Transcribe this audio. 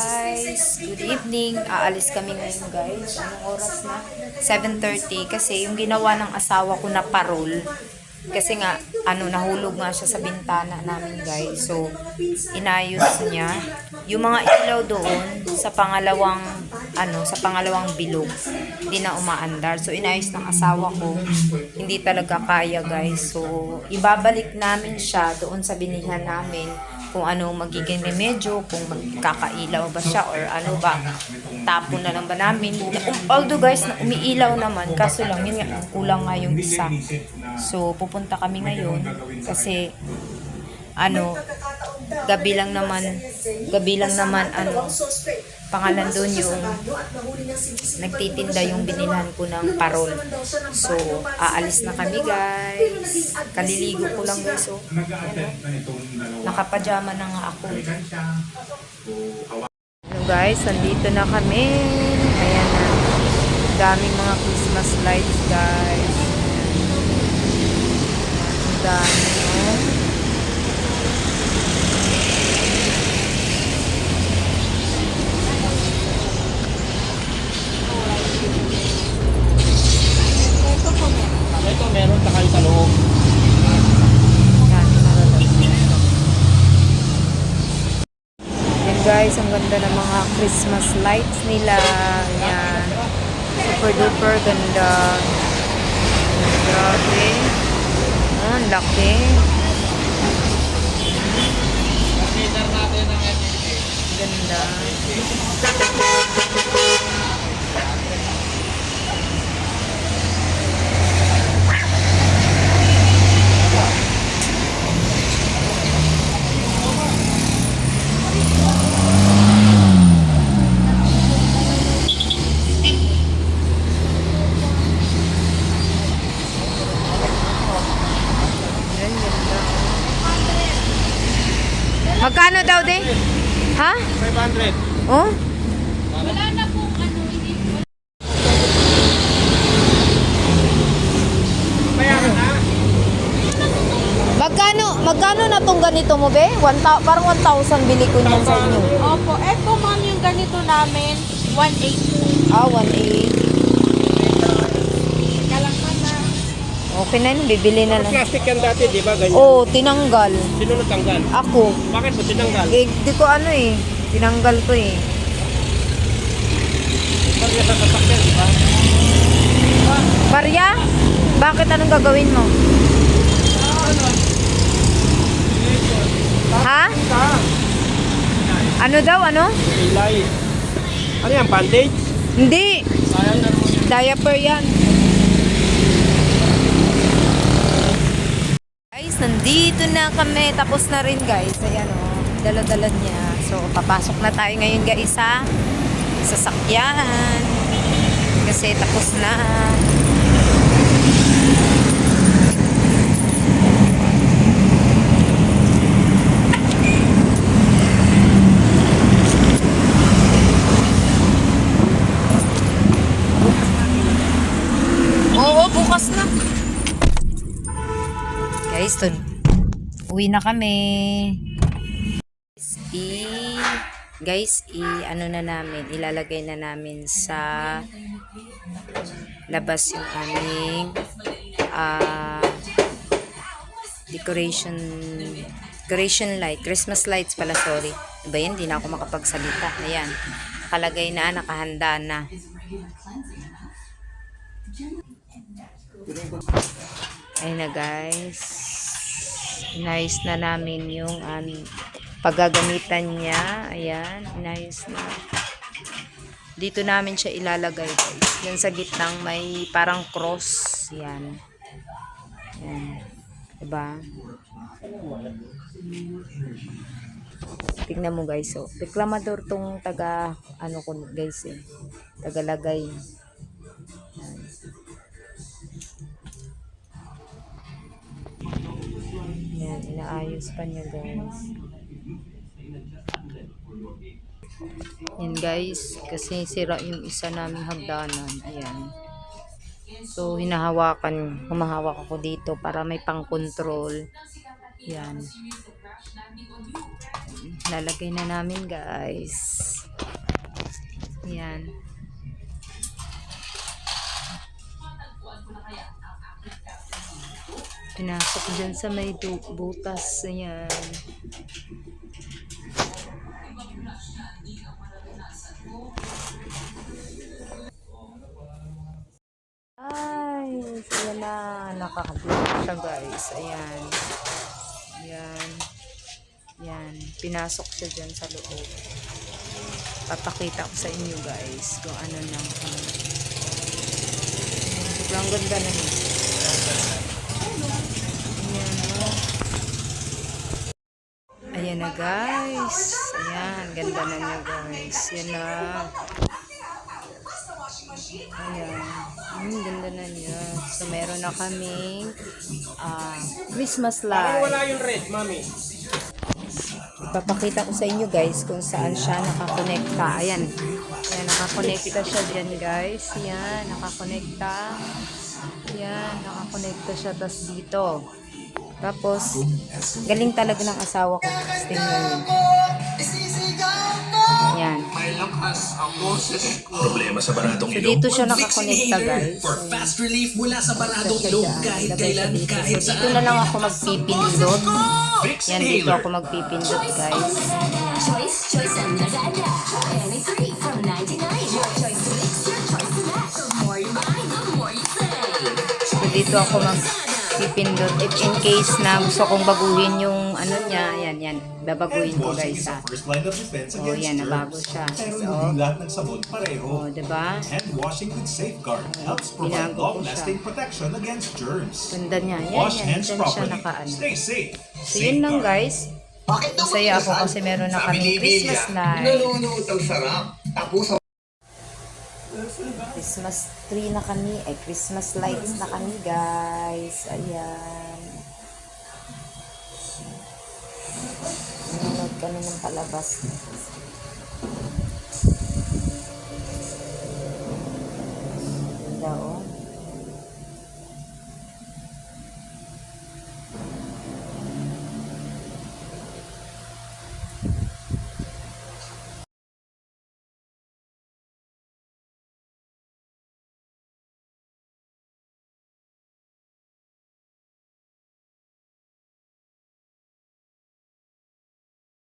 guys! Good evening! Aalis kami ngayon guys. Anong oras na? 7.30 kasi yung ginawa ng asawa ko na parol. Kasi nga, ano, nahulog nga siya sa bintana namin guys. So, inayos niya. Yung mga ilaw doon sa pangalawang, ano, sa pangalawang bilog, hindi na umaandar. So, inayos ng asawa ko. Hindi talaga kaya guys. So, ibabalik namin siya doon sa binihan namin kung ano magiging remedyo, kung magkakailaw ba siya or ano ba. Tapon na lang ba namin. Although guys, na umiilaw naman, kaso lang yun nga, kulang nga yung isa. So, pupunta kami ngayon kasi ano, gabi lang naman, gabi lang naman, ano, pangalan doon yung nagtitinda yung binilhan ko ng parol. So, aalis na kami guys. Kaliligo ko lang guys. So, nakapajama na nga ako. Hello guys, nandito na kami. Ayan na. Daming mga Christmas lights guys. Ang dami. no? Ito meron takay sa loob. Yan, Yan guys, ang ganda ng mga Christmas lights nila. Yan. Super duper ganda. Grabe. Ah, ang laki. Natin ang LED. Ganda. Yan, ganda. Daw din? Ha? 500. Oh? Bayaran na. Magkano, magkano na tong ganito mo, be? One thou- parang 1,000 bili ko niyan sa inyo. Opo, eto ma'am yung ganito namin, 180. Ah, 1,800. Kalangkan na. Okay na yun, bibili na lang. Plastic yan dati, di ba? Ganyan. Oo, oh, tinanggal. Sino natanggal? Ako. Bakit mo tinanggal? Eh, di ko ano eh. Tinanggal ko eh. Pag sa sasakyan, di ba? Barya? Bakit anong gagawin mo? Ha? Ano daw, ano? Ilay. Ano yan, bandage? Hindi. Diaper yan. Guys, nandito na kami. Tapos na rin guys. Ayan o. Dala-dala niya. So, papasok na tayo ngayon guys sa sasakyan. Kasi tapos na. Oo, bukas na. Guys, uwi na kami. I, guys, i, ano na namin, ilalagay na namin sa labas yung aming ah, decoration decoration light, Christmas lights pala, sorry. Diba yan? Hindi na ako makapagsalita. Ayan. Nakalagay na, nakahanda na. Ayun na guys. Inayos na namin yung aming paggagamitan niya. Ayan, inayos na. Dito namin siya ilalagay guys. Yan sa gitnang may parang cross. Yan. Yan. Diba? Tignan mo guys. So, reklamador tong taga, ano ko guys eh. Tagalagay. Yan, inaayos pa niya guys. Yan guys, kasi sira yung isa naming hagdanan. Ayan. So, hinahawakan, humahawak ako dito para may pang-control. Yan. Lalagay na namin guys. Ayan. Pinasok dyan sa may butas. Ayan. Ay, sila na. Nakakabulok siya guys. Ayan. Ayan. Yan. Pinasok siya dyan sa loob. Papakita ko sa inyo guys kung ano nang ano. Sobrang ganda na niya. Ayan. Ayan na guys. Ayan. Ganda na niya guys. Yan na. Ayan. Hmm, ganda na niya. So, meron na kaming ah, Christmas light. Wala yung red, mami. Papakita ko sa inyo guys kung saan siya nakakonekta. Ayan. Ayan, nakakonekta siya dyan guys. Ayan, nakakonekta. Ayan, nakakonekta siya. Tapos dito. Tapos, galing talaga ng asawa ko. Tingnan. Ayan. Problema sa baradong So, ilong? dito siya nakakonekta guys. For fast relief mula sa baradong Siya ilong kahit kailan, dito. kahit So, dito saan. na lang ako magpipindot. Yan, dito ako magpipindot guys. Choice, choice, and dito ako magpipindot. If in case na gusto kong baguhin yung ano niya, yan, yan. Babaguhin ko guys ha. defense Oh, yan, nabago siya. Pero So, hindi lahat ng sabon pareho. Oh, diba? Hand washing with Safeguard helps provide binago ko long-lasting protection against germs. Ganda niya. Yan, Wash yan. hands Diyan siya properly. nakaano. Stay safe. So, yun lang guys. Masaya ako kasi meron na kami Christmas light. Nalunod ang sarap. Tapos Christmas tree na kami. Eh, Christmas lights na kami guys. Ayan. Nanonood kami ng palabas.